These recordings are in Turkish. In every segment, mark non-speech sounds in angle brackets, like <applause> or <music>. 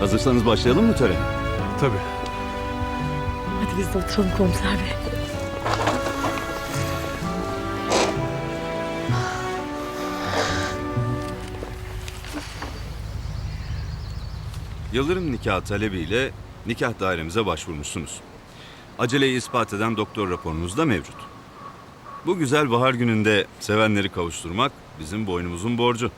Hazırsanız başlayalım mı törene? Tabii. Hadi biz de oturalım komiser bey. Yıldırım nikah talebiyle nikah dairemize başvurmuşsunuz. Aceleyi ispat eden doktor raporunuz da mevcut. Bu güzel bahar gününde sevenleri kavuşturmak bizim boynumuzun borcu.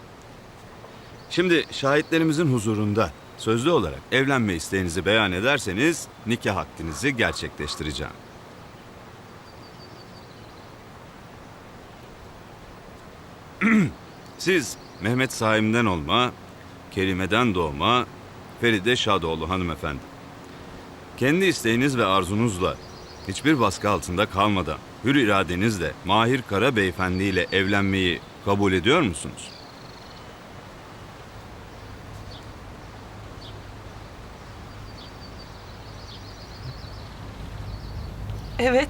Şimdi şahitlerimizin huzurunda sözlü olarak evlenme isteğinizi beyan ederseniz nikah akdinizi gerçekleştireceğim. <clears throat> Siz Mehmet Saim'den olma, Kerime'den doğma Feride Şadoğlu hanımefendi. Kendi isteğiniz ve arzunuzla hiçbir baskı altında kalmadan hür iradenizle Mahir Kara Beyefendi ile evlenmeyi kabul ediyor musunuz? Evet.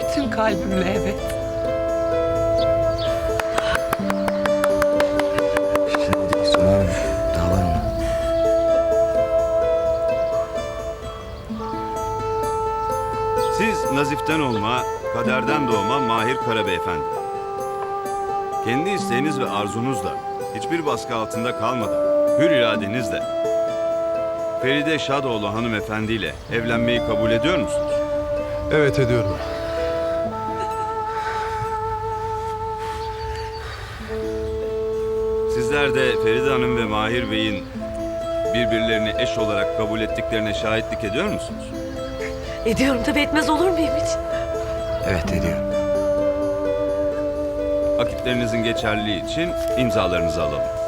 Bütün kalbimle evet. Siz Nazif'ten olma, kaderden doğma Mahir Kara Beyefendi. Kendi isteğiniz ve arzunuzla hiçbir baskı altında kalmadan hür iradenizle Feride Şadoğlu hanımefendi ile evlenmeyi kabul ediyor musunuz? Evet ediyorum. Sizler de Feride Hanım ve Mahir Bey'in birbirlerini eş olarak kabul ettiklerine şahitlik ediyor musunuz? Ediyorum tabii etmez olur muyum hiç? Evet ediyorum. Akitlerinizin geçerliliği için imzalarınızı alalım.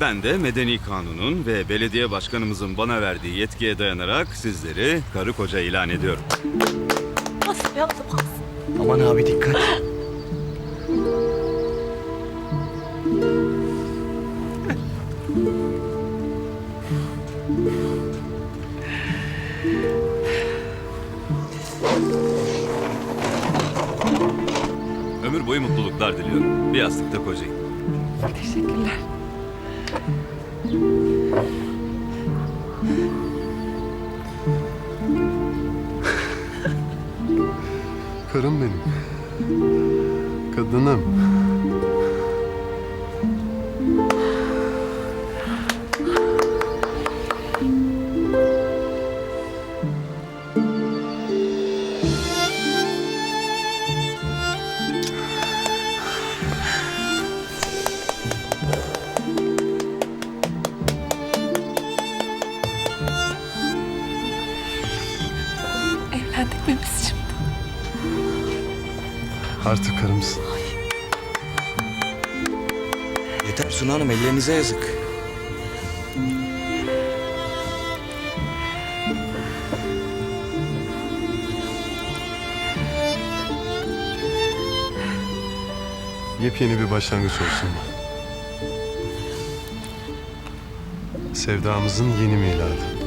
Ben de Medeni Kanun'un ve belediye başkanımızın bana verdiği yetkiye dayanarak sizleri karı koca ilan ediyorum. Abla bas. Aman abi dikkat. Ömür boyu mutluluklar diliyorum. Bir yastıkta kocayın. Teşekkürler. Karım benim. Kadınım. Biz şimdi? Artık karımsın. Yeter Suna Hanım ellerinize yazık. Yepyeni bir başlangıç olsun bu. Sevdamızın yeni miladı.